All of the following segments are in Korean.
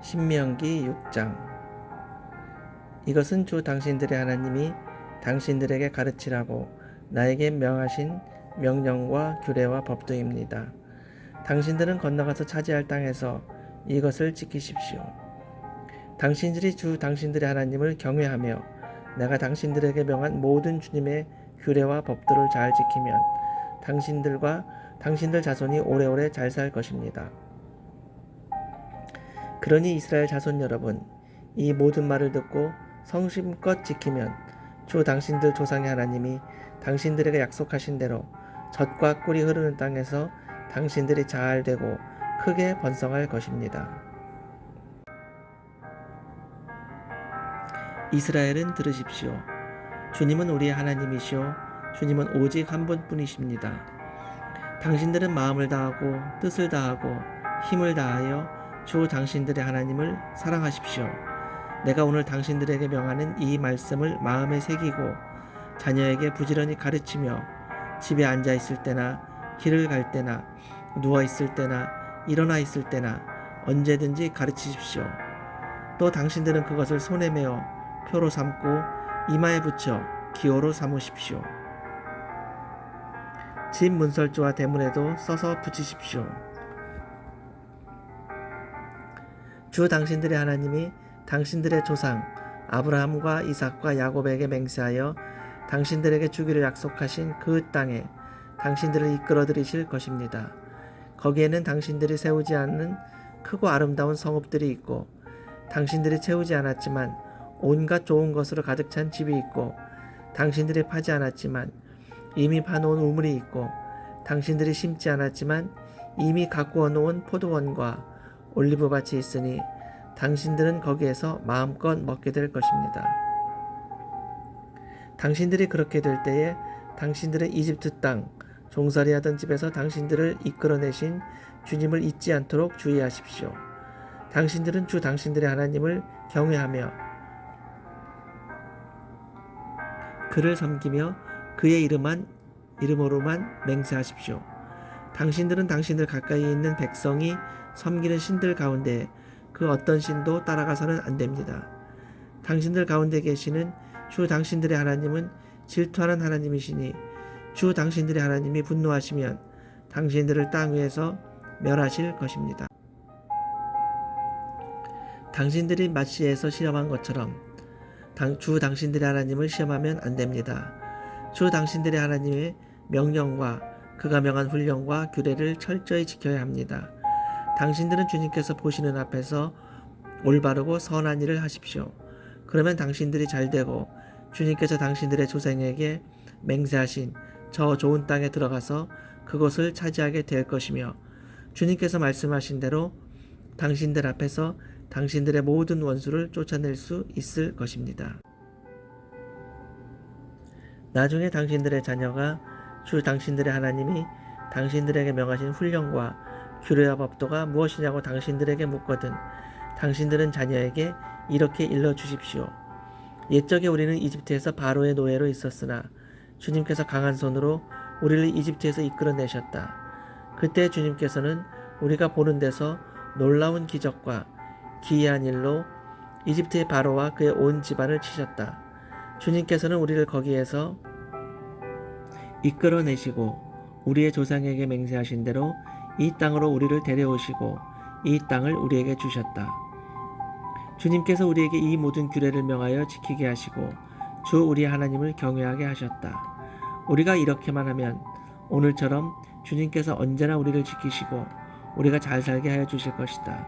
신명기 6장 이것은 주 당신들의 하나님이 당신들에게 가르치라고 나에게 명하신 명령과 규례와 법도입니다. 당신들은 건너가서 차지할 땅에서 이것을 지키십시오. 당신들이 주 당신들의 하나님을 경외하며 내가 당신들에게 명한 모든 주님의 규례와 법도를 잘 지키면 당신들과 당신들 자손이 오래오래 잘 살 것입니다. 그러니 이스라엘 자손 여러분, 이 모든 말을 듣고 성심껏 지키면 주 당신들 조상의 하나님이 당신들에게 약속하신 대로 젖과 꿀이 흐르는 땅에서 당신들이 잘 되고 크게 번성할 것입니다. 이스라엘은 들으십시오. 주님은 우리의 하나님이시오. 주님은 오직 한 분뿐이십니다. 당신들은 마음을 다하고 뜻을 다하고 힘을 다하여 주 당신들의 하나님을 사랑하십시오. 내가 오늘 당신들에게 명하는 이 말씀을 마음에 새기고 자녀에게 부지런히 가르치며 집에 앉아 있을 때나 길을 갈 때나 누워 있을 때나 일어나 있을 때나 언제든지 가르치십시오. 또 당신들은 그것을 손에 메어 표로 삼고 이마에 붙여 기호로 삼으십시오. 집 문설주와 대문에도 써서 붙이십시오. 주 당신들의 하나님이 당신들의 조상 아브라함과 이삭과 야곱에게 맹세하여 당신들에게 주기를 약속하신 그 땅에 당신들을 이끌어 들이실 것입니다. 거기에는 당신들이 세우지 않는 크고 아름다운 성읍들이 있고 당신들이 채우지 않았지만 온갖 좋은 것으로 가득 찬 집이 있고 당신들이 파지 않았지만 이미 파놓은 우물이 있고 당신들이 심지 않았지만 이미 가꾸어 놓은 포도원과 올리브밭이 있으니 당신들은 거기에서 마음껏 먹게 될 것입니다. 당신들이 그렇게 될 때에 당신들은 이집트 땅 종살이하던 집에서 당신들을 이끌어내신 주님을 잊지 않도록 주의하십시오. 당신들은 주 당신들의 하나님을 경외하며 그를 섬기며 그의 이름만 이름으로만 맹세하십시오. 당신들은 당신들 가까이 있는 백성이 섬기는 신들 가운데 그 어떤 신도 따라가서는 안 됩니다. 당신들 가운데 계시는 주 당신들의 하나님은 질투하는 하나님이시니 주 당신들의 하나님이 분노하시면 당신들을 땅 위에서 멸하실 것입니다. 당신들이 마시에서 실험한 것처럼 당, 주 당신들의 하나님을 시험하면 안 됩니다. 주 당신들의 하나님의 명령과 그가 명한 훈령과 규례를 철저히 지켜야 합니다. 당신들은 주님께서 보시는 앞에서 올바르고 선한 일을 하십시오. 그러면 당신들이 잘 되고 주님께서 당신들의 조상에게 맹세하신 저 좋은 땅에 들어가서 그곳을 차지하게 될 것이며 주님께서 말씀하신 대로 당신들 앞에서 당신들의 모든 원수를 쫓아낼 수 있을 것입니다. 나중에 당신들의 자녀가 주 당신들의 하나님이 당신들에게 명하신 훈령과 규례와 법도가 무엇이냐고 당신들에게 묻거든 당신들은 자녀에게 이렇게 일러 주십시오. 옛적에 우리는 이집트에서 바로의 노예로 있었으나 주님께서 강한 손으로 우리를 이집트에서 이끌어내셨다. 그때 주님께서는 우리가 보는 데서 놀라운 기적과 기이한 일로 이집트의 바로와 그의 온 집안을 치셨다. 주님께서는 우리를 거기에서 이끌어내시고 우리의 조상에게 맹세하신 대로 이 땅으로 우리를 데려오시고 이 땅을 우리에게 주셨다. 주님께서 우리에게 이 모든 규례를 명하여 지키게 하시고 주 우리 하나님을 경외하게 하셨다. 우리가 이렇게만 하면 오늘처럼 주님께서 언제나 우리를 지키시고 우리가 잘 살게 하여 주실 것이다.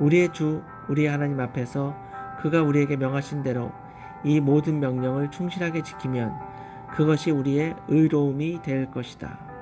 우리의 주 우리 하나님 앞에서 그가 우리에게 명하신 대로 이 모든 명령을 충실하게 지키면 그것이 우리의 의로움이 될 것이다.